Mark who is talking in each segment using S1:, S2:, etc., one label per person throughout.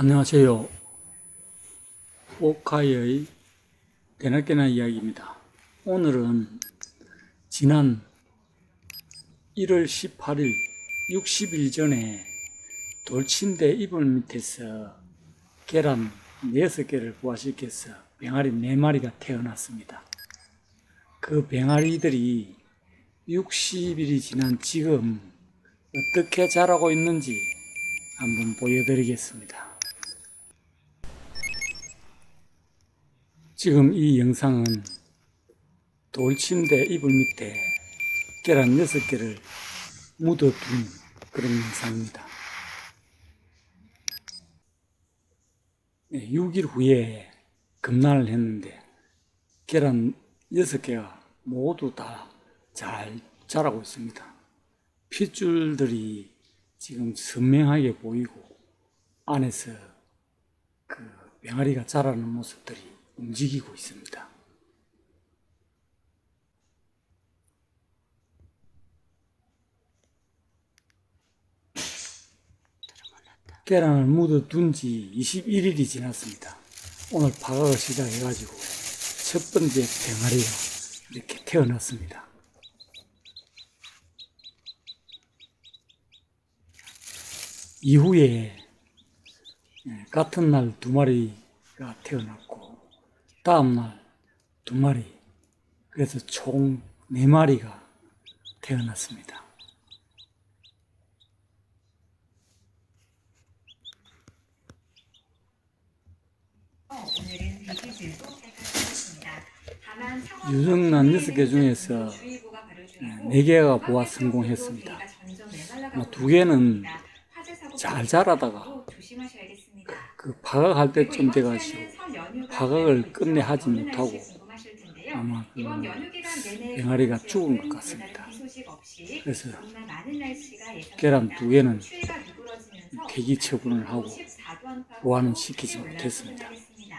S1: 안녕하세요. 오카의 대낮게나 이야기입니다. 오늘은 지난 1월 18일 60일 전에 돌침대 이불 밑에서 계란 6개를 부화시켜서 병아리 4마리가 태어났습니다. 그 병아리들이 60일이 지난 지금 어떻게 자라고 있는지 한번 보여드리겠습니다. 지금 이 영상은 돌침대 이불 밑에 계란 6개를 묻어둔 그런 영상입니다. 6일 후에 급난을 했는데 계란 6개가 모두 다 잘 자라고 있습니다. 핏줄들이 지금 선명하게 보이고 안에서 그 병아리가 자라는 모습들이 움직이고 있습니다. 계란을 묻어둔 지 21일이 지났습니다. 오늘 파각을 시작해가지고 첫 번째 병아리가 이렇게 태어났습니다. 이후에 예, 같은 날 두 마리가 태어났고 다음 날 두 마리 그래서 총 네 마리가 태어났습니다. 유정란 여섯 개 중에서
S2: 주의보가 발효 중이고
S1: 네 개가 보아 성공했습니다. 두 개는 잘 자라다가. 그
S2: 그리고
S1: 때쯤 돼가지고
S2: 있어서
S1: 끝내 하지 못하고. 아마 그 병아리가
S2: 서울
S1: 죽은 것 같습니다. 그래서. 계란 두 개는 폐기 처분을 하고
S2: 14도 안팎으로
S1: 보완은 시키지 못했습니다.
S2: 올라가겠습니다.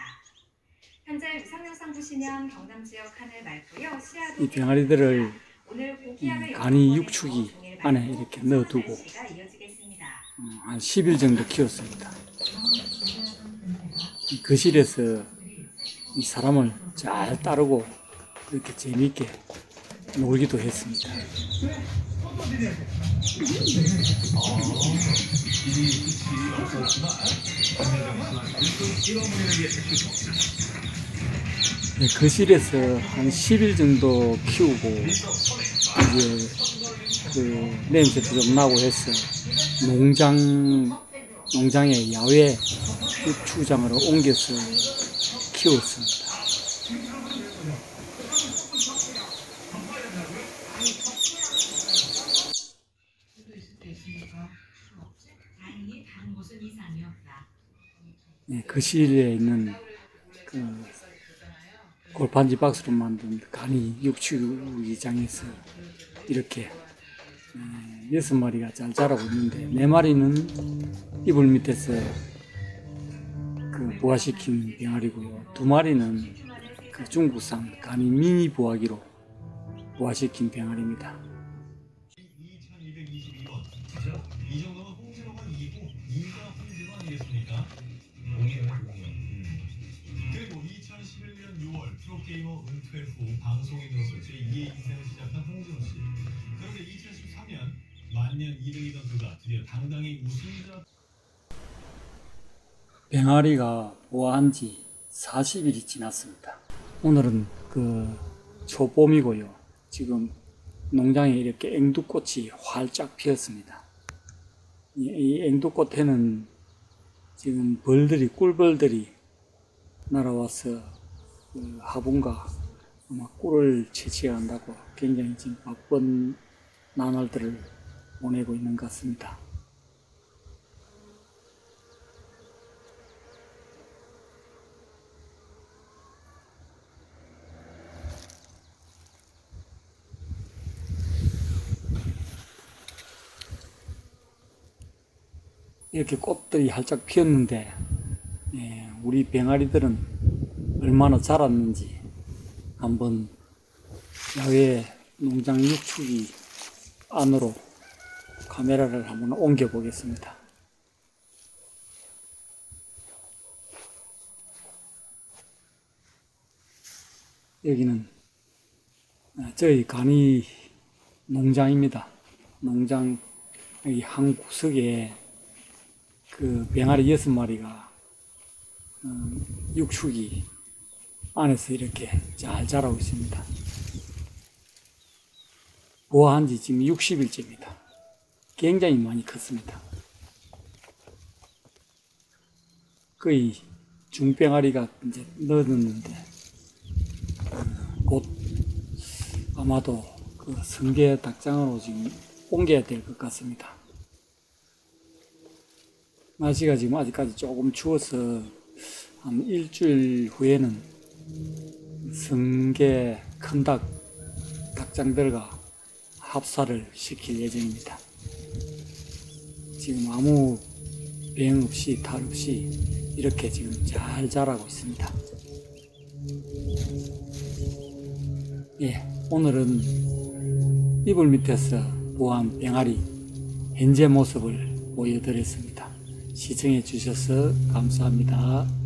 S2: 현재 위상 영상 보시면 경남 지역 하늘 맑고요. 시야도
S1: 이 병아리들을 음, 간이 육축이 안에 이렇게 넣어두고.
S2: 어,
S1: 한 10일 정도 키웠습니다. 이 거실에서 이 사람을 잘 따르고 이렇게 재미있게 놀기도 했습니다. 네, 거실에서 한 10일 정도 키우고 이제 그 냄새도 좀 나고 해서 농장 농장에 야외 축장으로 옮겨서 키웠습니다. 네, 거실에 있는 그 골판지 박스로 만든 간이 육축장에서 이렇게 에, 여섯 마리가 잘 자라고 있는데 네 마리는 이불 밑에서 그 부화시킨 병아리고요. 두 마리는 그 중국산 간이 미니 부화기로 부화시킨 병아리입니다.
S3: 2222번. 그죠? 이 정도면 홍진호가 이기고 이가 홍진호 아니겠습니까? 공이에요, 공이요. 그리고 2011년 6월 프로게이머 은퇴 후 방송인으로서 제2의 인생을 시작한 홍진호 씨. 그런데 2013년 만년 2등이던 그가 드디어 당당히 우승자
S1: 병아리가 부화한 지 40일이 지났습니다. 오늘은 그 초봄이고요. 지금 농장에 이렇게 앵두꽃이 활짝 피었습니다. 이, 이 앵두꽃에는 지금 벌들이, 꿀벌들이 날아와서 그 화분과 아마 꿀을 채취해 간다고 굉장히 지금 바쁜 나날들을 보내고 있는 것 같습니다. 이렇게 꽃들이 활짝 피었는데 예, 우리 병아리들은 얼마나 자랐는지 한번 야외 농장 육축이 안으로 카메라를 한번 옮겨 보겠습니다. 여기는 아, 저희 간이 농장입니다. 농장 여기 한 구석에 그 병아리 여섯 마리가 어, 육축이 안에서 이렇게 잘 자라고 있습니다. 보아한 지 지금 60일째입니다. 굉장히 많이 컸습니다. 거의 중병아리가 이제 넣었는데 어, 곧 아마도 그 성게 닭장으로 지금 옮겨야 될 것 같습니다. 날씨가 지금 아직까지 조금 추워서 한 일주일 후에는 성게 큰 닭 닭장들과 합사를 시킬 예정입니다. 지금 아무 병 없이 탈 없이 이렇게 지금 잘 자라고 있습니다. 예, 오늘은 이불 밑에서 보한 병아리 현재 모습을 보여드렸습니다. 시청해 주셔서 감사합니다.